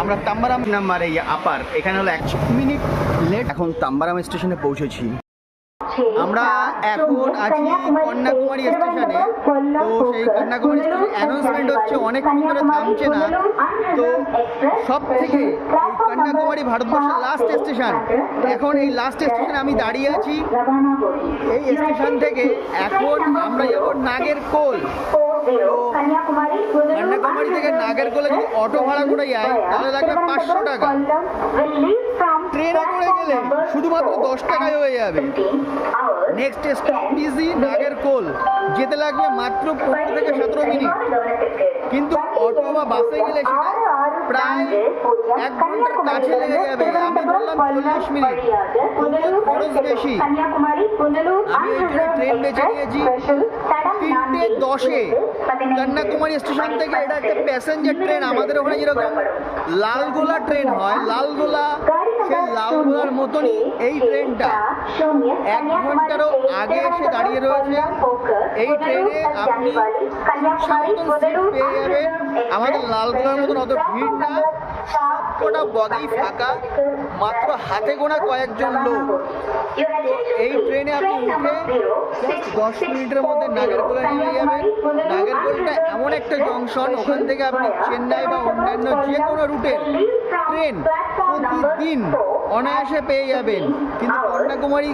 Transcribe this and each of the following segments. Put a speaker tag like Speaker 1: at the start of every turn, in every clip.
Speaker 1: আমরা তাম্বারাম নাম্বার এই আপার এখানে হলো একশো মিনিট লেট এখন তাম্বারাম স্টেশনে পৌঁছেছি। আমরা এখন আছি কন্যাকুমারী স্টেশনে তো সেই কন্যাকুমারী স্টেশনে অ্যানাউন্সমেন্ট হচ্ছে অনেকক্ষণ ধরে থামছে না। তো সব থেকে কন্যাকুমারী ভারতবর্ষের লাস্ট স্টেশন এখন এই লাস্ট স্টেশনে আমি দাঁড়িয়ে আছি। এই স্টেশন থেকে এখন আমরা যাব নাগের কোল। কন্যাকুমারী থেকে নাগেরকোলে যদি অটো ভাড়া করে যায় তাহলে লাগবে পাঁচশো টাকা। ট্রেনে করে গেলে শুধুমাত্র দশ টাকায় হয়ে যাবে। নেক্সট স্টপ পিজি নাগেরকোল যেতে লাগবে মাত্র পনেরো থেকে সতেরো মিনিট। কিন্তু অটো বা বাসে গেলে সেটা প্রায় এক ঘণ্টার কাছে লেগে যাবে। আমি বললাম চল্লিশ মিনিট। খরচ বেশি। আমি জন্য ট্রেন বেছে নিয়েছি। তিনটে দশে কন্যাকুমারী স্টেশন থেকে এটা একটা প্যাসেঞ্জার ট্রেন আমাদের ওখানে যেরকম লালগোলা ট্রেন হয়, লালগোলা, সেই লালগোলার মতনই এই ট্রেনটা এক ঘন্টারও আগে এসে দাঁড়িয়ে রয়েছে। এই ট্রেনে আপনি সিট পেয়ে যাবেন আমাদের লালগোলার মতন অত ভিড় না। সবকটা বগি ফাঁকা, মাত্র হাতে গোনা কয়েকজন লোক। তো এই ট্রেনে আপনি উঠে দশ মিনিটের মধ্যে নাগেরকোলা নেমে যাবেন। নাগেরকোলটা এমন একটা জংশন ওখান থেকে আপনি চেন্নাই বা অন্যান্য যে কোনো রুটের ট্রেন প্রতিদিন অনায়াসে পেয়ে যাবেন। কিন্তু কন্যাকুমারী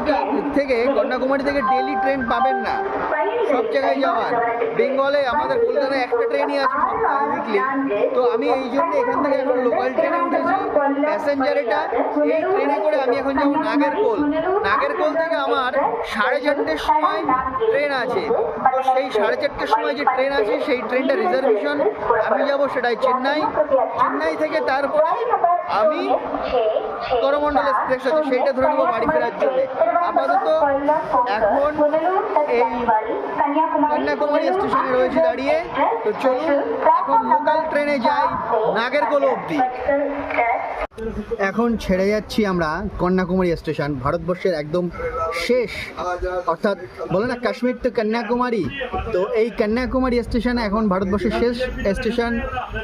Speaker 1: থেকে কন্যাকুমারী থেকে ডেলি ট্রেন পাবেন না। সব জায়গায় যাওয়ার। বেঙ্গলে আমাদের কলকাতায় একটা ট্রেনই আছে উইকলি তো আমি এই জন্য এখান থেকে এখন লোকাল ট্রেনে উঠেছি। প্যাসেঞ্জার এটা। এই ট্রেনে করে আমি এখন যাব নাগেরকোল। নাগেরকোল থেকে আমার সাড়ে চারটের সময় ট্রেন আছে। তো সেই সাড়ে চারটের সময় যে ট্রেন আছে, সেই ট্রেনটা রিজার্ভেশন আমি যাব সেটাই চেন্নাই। চেন্নাই থেকে তারপরে আমি করমণ্ডল এক্সপ্রেস আছে। সেইটা ধরে নেব বাড়ি ফেরার আপাতত এখন এই কন্যাকুমারী স্টেশনে রয়েছে দাঁড়িয়ে। তো চলুন, এখন লোকাল ট্রেনে যাই নাগেরকোল অবধি। এখন ছেড়ে যাচ্ছি আমরা কন্যাকুমারী স্টেশন। ভারতবর্ষের একদম শেষ। অর্থাৎ বলে না, কাশ্মীর তো কন্যাকুমারী। তো এই কন্যাকুমারী স্টেশন এখন ভারতবর্ষের শেষ স্টেশন।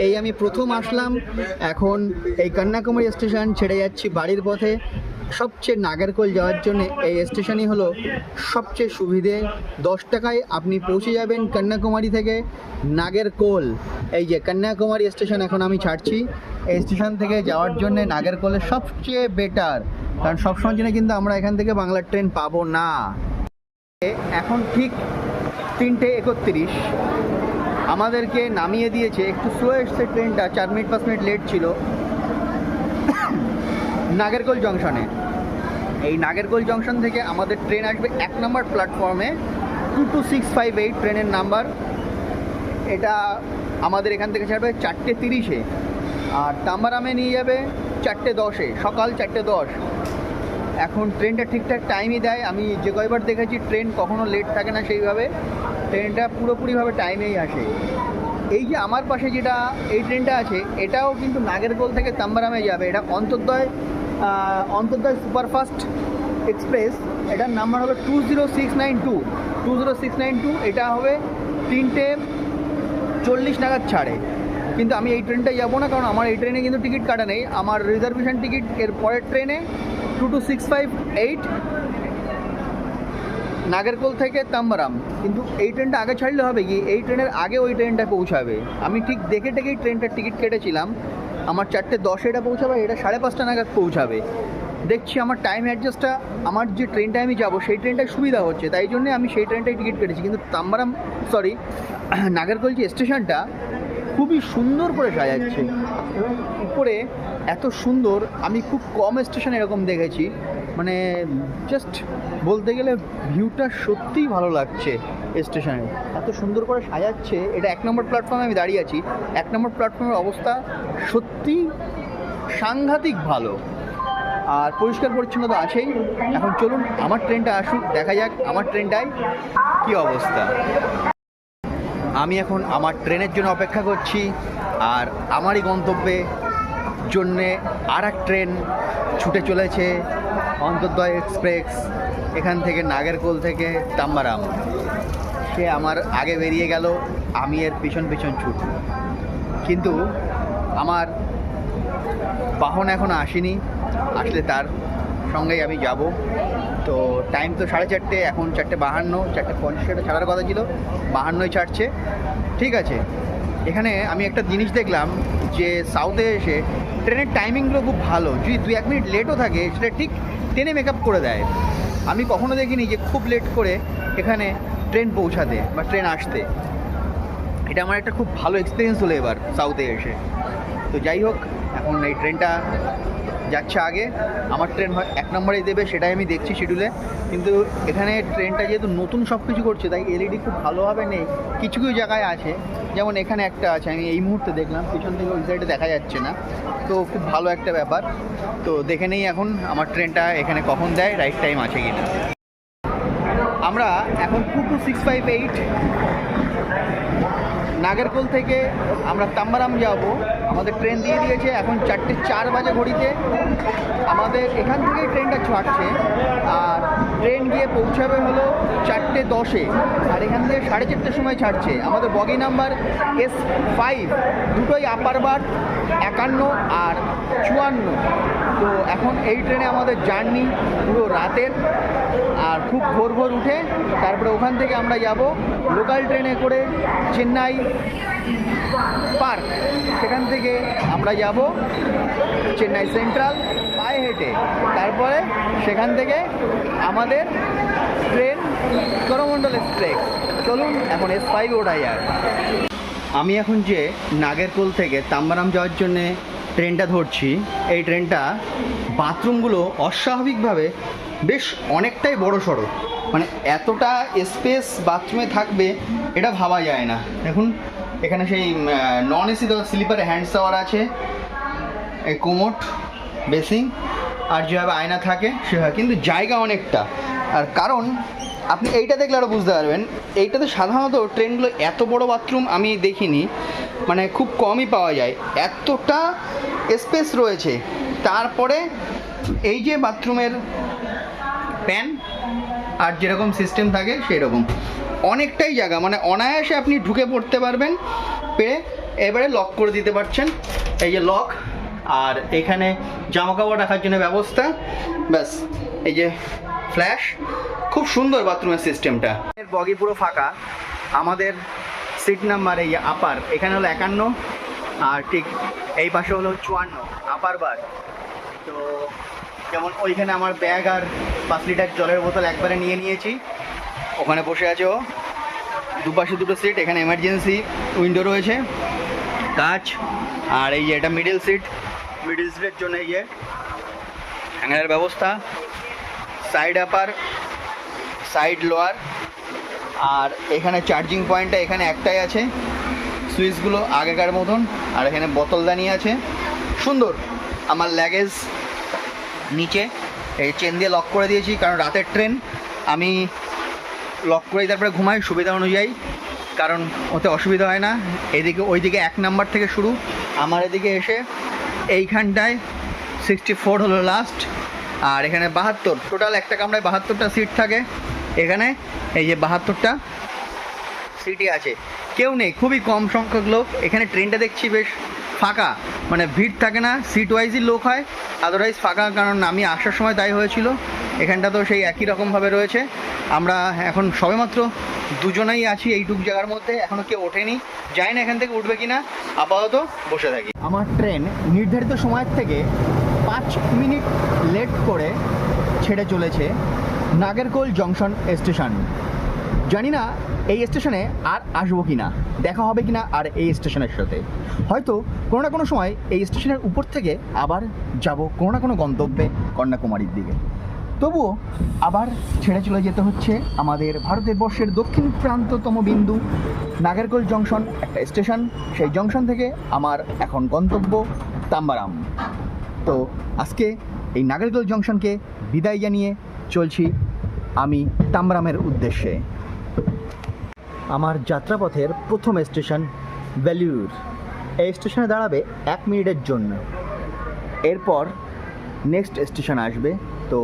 Speaker 1: এই আমি প্রথম আসলাম। এখন এই কন্যাকুমারী স্টেশন ছেড়ে যাচ্ছি বাড়ির পথে। সবচেয়ে নাগেরকোল যাওয়ার জন্য এই স্টেশনই হলো সবচেয়ে সুবিধে। দশ টাকায় আপনি পৌঁছে যাবেন কন্যাকুমারী থেকে নাগেরকোল। এই যে কন্যাকুমারী স্টেশন এখন আমি ছাড়ছি। এই স্টেশন থেকে যাওয়ার জন্য নাগেরকোলে সবচেয়ে বেটার, কারণ সবসময় জন্য কিন্তু আমরা এখান থেকে বাংলার ট্রেন পাবো না। এখন ঠিক তিনটে একত্রিশ। আমাদেরকে নামিয়ে দিয়েছে, একটু স্লো এসছে ট্রেনটা, চার মিনিট, পাঁচ মিনিট লেট ছিল। নাগেরকোল জংশনে এই নাগেরকোল জংশন থেকে আমাদের ট্রেন আসবে এক নম্বর প্ল্যাটফর্মে two two six five eight ট্রেনের নাম্বার এটা আমাদের এখান থেকে ছাড়বে চারটে তিরিশে। আর তাম্বারামে নিয়ে যাবে চারটে দশে, সকাল চারটে দশ। এখন ট্রেনটা ঠিকঠাক টাইমই দেয়। আমি যে কয়বার দেখেছি ট্রেন কখনো লেট থাকে না সেইভাবে। ট্রেনটা পুরোপুরিভাবে টাইমেই আসে। এই যে আমার পাশে যেটা, এই ট্রেনটা আছে, এটাও কিন্তু নাগেরকোল থেকে তাম্বারামে যাবে। এটা অন্তর্দয় অন্তর্দয় সুপারফাস্ট এক্সপ্রেস এটার নাম্বার হবে two zero six nine two two zero six nine two এটা হবে তিনটে চল্লিশ নাগাদ ছাড়ে। কিন্তু আমি এই ট্রেনটায় যাব না, কারণ আমার এই ট্রেনে কিন্তু টিকিট কাটা নেই। আমার রিজার্ভেশন টিকিট এর পরের ট্রেনে two two six five eight Nagercoil থেকে তাম্বারাম। কিন্তু এই ট্রেনটা আগে ছাড়লে হবে কি? এই ট্রেনের আগে ওই ট্রেনটা পৌঁছাবে। আমি ঠিক দেখে টেকেই ট্রেনটার টিকিট কেটেছিলাম। আমার চারটে দশে এটা পৌঁছাবে এটা সাড়ে পাঁচটা নাগাদ পৌঁছাবে। দেখছি আমার টাইম অ্যাডজাস্টটা আমার যে ট্রেনটা আমি যাব, সেই ট্রেনটায় সুবিধা হচ্ছে। তাই জন্যে আমি সেই ট্রেনটায় টিকিট কেটেছি। কিন্তু তাম্বারাম সরি নাগরকোল যে স্টেশনটা খুবই সুন্দর করে সাজাচ্ছে। উপরে এত সুন্দর, আমি খুব কম স্টেশন এরকম দেখেছি। মানে জাস্ট বলতে গেলে ভিউটা সত্যিই ভালো লাগছে স্টেশনে এত সুন্দর করে সাজাচ্ছে, এটা এক নম্বর প্ল্যাটফর্মে আমি দাঁড়িয়ে আছি। এক নম্বর প্ল্যাটফর্মের অবস্থা সত্যি সাংঘাতিক ভালো। আর পরিষ্কার পরিচ্ছন্নতা আছেই। এখন চলুন, আমার ট্রেনটা আসুক, দেখা যাক আমার ট্রেনটায় কী অবস্থা। আমি এখন আমার ট্রেনের জন্য অপেক্ষা করছি, আর আমারই গন্তব্যে জন্যে আর এক ট্রেন ছুটে চলেছে। অন্তর্দয় এক্সপ্রেস, এখান থেকে নাগেরকোল থেকে তাম্বারাম। সে আমার আগে বেরিয়ে গেল, আমি এর পিছন পিছন ছুট কিন্তু আমার বাহন এখন আসেনি, আসলে তার সঙ্গেই আমি যাব। তো টাইম তো সাড়ে চারটে, এখন চারটে বাহান্ন, চারটে পঞ্চাশটা ছাড়ার কথা ছিল, বাহান্নই ছাড়ছে। ঠিক আছে, এখানে আমি একটা জিনিস দেখলাম যে সাউথে এসে ট্রেনের টাইমিংগুলো খুব ভালো। যদি দু এক মিনিট লেটও থাকে, সেটা ঠিক ট্রেনে মেক করে দেয়। আমি কখনো দেখিনি যে খুব লেট করে এখানে ট্রেন পৌঁছাতে বা ট্রেন আসতে। এটা আমার একটা খুব ভালো এক্সপিরিয়েন্স হলো এবার সাউথে এসে। তো যাই হোক, এখন এই ট্রেনটা যাচ্ছে আগে। আমার ট্রেন হয়, এক নম্বরেই দেবে, সেটাই আমি দেখছি শিডিউলে কিন্তু এখানে ট্রেনটা যেহেতু নতুন সব কিছু করছে, তাই এলইডি খুব ভালোভাবে নেই। কিছু কিছু জায়গায় আছে, যেমন এখানে একটা আছে, আমি এই মুহূর্তে দেখলাম, পিছন থেকে ওই সাইডে দেখা যাচ্ছে না। তো খুব ভালো একটা ব্যাপার। তো দেখে নেই এখন, আমার ট্রেনটা এখানে কখন দেয় রাইট টাইম আছে কি কিনা। আমরা এখন two two six five eight Nagercoil থেকে আমরা তাম্বারাম যাব। আমাদের ট্রেন দিয়ে দিয়েছে, এখন চারটে চার বাজে ঘড়িতে। আমাদের এখান থেকেই ট্রেনটা ছাড়ছে। আর ট্রেন গিয়ে পৌঁছাবে হলো চারটে দশে। আর এখান থেকে সাড়ে চারটের সময় ছাড়ছে। আমাদের বগি নাম্বার এস ফাইভ দুটোই আপার বার একান্ন আর চুয়ান্ন। তো এখন এই ট্রেনে আমাদের জার্নি পুরো রাতের। আর খুব ভোর ভোর উঠে তারপরে ওখান থেকে আমরা যাব লোকাল ট্রেনে করে চেন্নাই পার্ক। সেখান থেকে আমরা যাব চেন্নাই সেন্ট্রাল। পায়ে হেঁটে। তারপরে সেখান থেকে আমাদের ট্রেন করমণ্ডল এক্সপ্রেস। চলুন, এখন এস ফাইভ ওঠাই আর। আমি এখন যে নাগেরকোল থেকে তাম্বারাম যাওয়ার জন্যে ট্রেনটা ধরছি, এই ট্রেনটা বাথরুমগুলো অস্বাভাবিকভাবে বেশ অনেকটাই বড় সড়ো। মানে এতটা স্পেস বাথরুমে থাকবে, এটা ভাবা যায় না। দেখুন, এখানে সেই নন এসি তো স্লিপারে হ্যান্ড শাওয়ার আছে, এই কোমোট বেসিং আর যেভাবে আয়না থাকে সেভাবে, কিন্তু জায়গা অনেকটা। আর কারণ, আপনি এইটা দেখলে আরও বুঝতে পারবেন, এইটাতে সাধারণত ট্রেনগুলো এত বড় বাথরুম আমি দেখিনি মানে খুব কমই পাওয়া যায়। এতটা স্পেস রয়েছে। তারপরে এই যে বাথরুমের প্যান, আর যেরকম সিস্টেম থাকে সেই রকম অনেকটাই জায়গা মানে অনায়াসে আপনি ঢুকে পড়তে পারবেন পেয়ে এবারে লক করে দিতে পারছেন। এই যে লক, আর এখানে জামা কাপড় রাখার জন্য ব্যবস্থা। ব্যাস, এই যে ফ্ল্যাশ খুব সুন্দর বাথরুমের সিস্টেমটা বগি পুরো ফাঁকা। আমাদের সিট নাম্বার এই আপার এখানে হলো একান্ন, আর ঠিক এই পাশে হলো চুয়ান্ন আপার বার তো যেমন ওইখানে আমার ব্যাগ আর পাঁচ লিটার জলের বোতল একবারে নিয়ে নিয়েছি। ওখানে বসে আছে ও। দুপাশে দুটো সিট এখানে এমার্জেন্সি উইন্ডো রয়েছে। কাচ আর এই যে এটা মিডিল সিট মিডিল সিটের জন্য এই যে হ্যাঙ্গারের ব্যবস্থা সাইড আপার সাইড লোয়ার আর এখানে চার্জিং পয়েন্টটা এখানে একটাই আছে সুইচগুলো আগেকার মতন, আর এখানে বোতলদানি আছে। সুন্দর, আমার ল্যাগেজ নিচে, এই চেন দিয়ে লক করে দিয়েছি, কারণ রাতের ট্রেন আমি লক করে তারপরে ঘুমাই, সুবিধা অনুযায়ী, কারণ ওতে অসুবিধা হয় না। এদিকে, ওইদিকে এক নাম্বার থেকে শুরু, আমার এদিকে এসে এইখানটায় সিক্সটি ফোর হলো লাস্ট আর এখানে বাহাত্তর। টোটাল একটা কামরায় বাহাত্তরটা সিট থাকে। এখানে এই যে বাহাত্তরটা সিটই আছে। কেউ নেই, খুবই কম সংখ্যক লোক। এখানে ট্রেনটা দেখছি বেশ ফাঁকা। মানে ভিড় থাকে না সিট ওয়াইজই লোক হয়। আদারওয়াইজ ফাঁকা, কারণ আমি আসার সময় তাই হয়েছিল। এখানটা তো সেই একই রকমভাবে রয়েছে। আমরা এখন সবেমাত্র দুজনেই আছি এইটুক জায়গার মধ্যে এখনও কেউ ওঠেনি। জানি না এখান থেকে উঠবে কিনা, আপাতত বসে থাকি। আমার ট্রেন নির্ধারিত সময়ের থেকে পাঁচ মিনিট লেট করে ছেড়ে চলেছে নাগেরকোল জংশন স্টেশন। জানি না এই স্টেশনে আর আসব কি না দেখা হবে কি না আর এই স্টেশনের সাথে। হয়তো কোনো না কোনো সময় এই স্টেশনের উপর থেকে আবার যাব কোনো না কোনো গন্তব্যে কন্যাকুমারীর দিকে। তবুও আবার ছেড়ে চলে যেতে হচ্ছে আমাদের ভারতের বর্ষের দক্ষিণ প্রান্ততম বিন্দু, নাগেরকোল জংশন, একটা স্টেশন। সেই জংশন থেকে আমার এখন গন্তব্য তাম্বারাম। তো আজকে এই নাগেরকোল জংশনকে বিদায় জানিয়ে চলছি আমি তাম্বারামের উদ্দেশ্যে। আমার যাত্রাপথের প্রথম স্টেশন ভ্যালিউর এই স্টেশনে দাঁড়াবে এক মিনিটের জন্য। এরপর নেক্সট স্টেশন আসবে। তো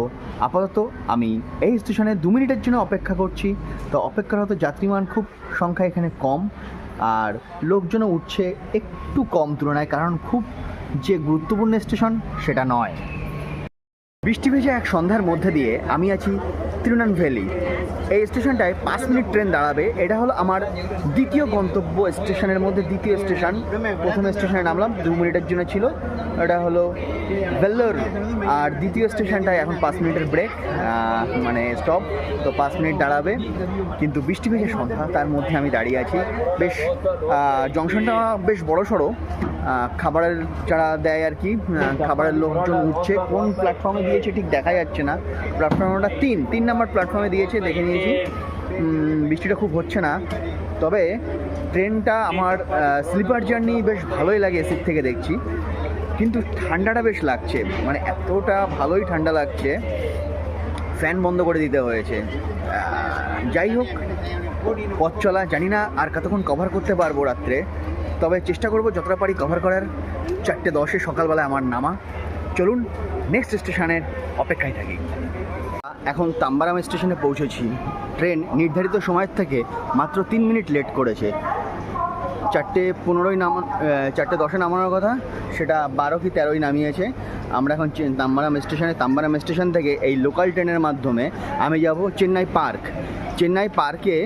Speaker 1: আপাতত আমি এই স্টেশনে দু মিনিটের জন্য অপেক্ষা করছি। তো অপেক্ষারত যাত্রীমান খুব সংখ্যা এখানে কম। আর লোকজনও উঠছে একটু কম তুলনায়, কারণ খুব যে গুরুত্বপূর্ণ স্টেশন সেটা নয়। বৃষ্টি ভেজা এক সন্ধ্যার মধ্যে দিয়ে আমি আছি তিরুনানভেলি এই স্টেশনটায় পাঁচ মিনিট ট্রেন দাঁড়াবে। এটা হলো আমার দ্বিতীয় গন্তব্য স্টেশনের মধ্যে দ্বিতীয় স্টেশন। প্রথম স্টেশনে নামলাম, দু মিনিটের জন্য ছিল। এটা হলো ভেল্লোর। আর দ্বিতীয় স্টেশনটায় এখন পাঁচ মিনিটের ব্রেক মানে স্টপ তো পাঁচ মিনিট দাঁড়াবে। কিন্তু বৃষ্টি ভেজা সন্ধ্যা, তার মধ্যে আমি দাঁড়িয়ে আছি। বেশ জংশনটা বেশ বড় সড়ো খাবারের যারা দেয় আর কি খাবারের লোকজন উঠছে, কোন প্ল্যাটফর্মে দিয়েছে ঠিক দেখা যাচ্ছে না। প্ল্যাটফর্মটা তিন তিন নাম্বার প্ল্যাটফর্মে দিয়েছে, দেখে নিয়েছি। বৃষ্টিটা খুব হচ্ছে না। তবে ট্রেনটা আমার স্লিপার জার্নি বেশ ভালোই লাগে এসির থেকে দেখছি। কিন্তু ঠান্ডাটা বেশ লাগছে মানে এতটা ভালোই ঠান্ডা লাগছে ফ্যান বন্ধ করে দিতে হয়েছে। যাই হোক, পথ চলা জানি না আর কতক্ষণ কভার করতে পারব রাত্রে। তবে চেষ্টা করব যতটা পারি কভার করার। চারটে দশে সকালবেলায় আমার নামা। চলুন নেক্সট স্টেশনের অপেক্ষায় থাকি। এখন তাম্বারাম স্টেশনে পৌঁছেছি। ট্রেন নির্ধারিত সময়ের থেকে মাত্র তিন মিনিট লেট করেছে। চারটে পনেরোই নামা চারটে দশে নামানোর কথা। সেটা বারো কি তেরোই নামিয়েছে। আমরা এখন তাম্বারাম স্টেশনে তাম্বারাম স্টেশন থেকে এই লোকাল ট্রেনের মাধ্যমে আমি যাব চেন্নাই পার্ক চেন্নাই পার্কে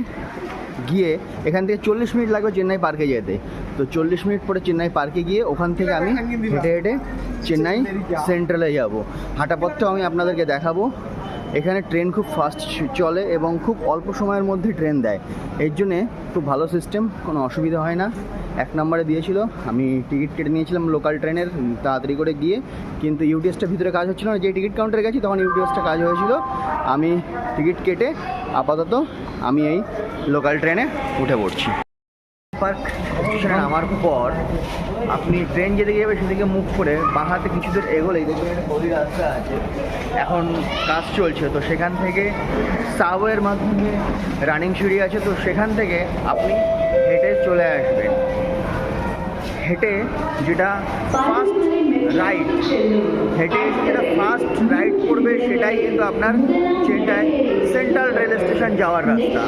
Speaker 1: গিয়ে এখান থেকে চল্লিশ মিনিট লাগবে চেন্নাই পার্কে যেতে। তো চল্লিশ মিনিট পরে চেন্নাই পার্কে গিয়ে ওখান থেকে আমি হেঁটে হেঁটে চেন্নাই সেন্ট্রালে যাব। হাঁটা পথটাও আমি আপনাদেরকে দেখাবো। এখানে ট্রেন খুব ফাস্ট চলে এবং খুব অল্প সময়ের মধ্যে ট্রেন দেয়। এর জন্যে খুব ভালো সিস্টেম কোনো অসুবিধা হয় না। এক নম্বরে দিয়েছিল, আমি টিকিট কেটে নিয়েছিলাম লোকাল ট্রেনের তাড়াতাড়ি করে গিয়ে। কিন্তু ইউটিএসটা ভিতরে কাজ হচ্ছিল না, যে টিকিট কাউন্টারে গেছি তখন ইউটিএসটা কাজ হয়েছিল। আমি টিকিট কেটে আপাতত আমি এই লোকাল ট্রেনে উঠে পড়ছি। পার্ক স্টেশনে নামার পর আপনি ট্রেন যেদিকে যাবে সেদিকে মুখ করে বাঁ হাতে কিছু দূর এগোলেই দেখবেন একটা গলি রাস্তা আছে। এখন কাজ চলছে, তো সেখান থেকে সাবওয়ের মাধ্যমে রানিং সিঁড়ি আছে, তো সেখান থেকে আপনি হেঁটে চলে আসবেন। হেঁটে যেটা ফার্স্ট রাইড হেঁটে যেটা ফার্স্ট রাইড করবে সেটাই কিন্তু আপনার চেন্নাই সেন্ট্রাল রেল স্টেশন যাওয়ার রাস্তা।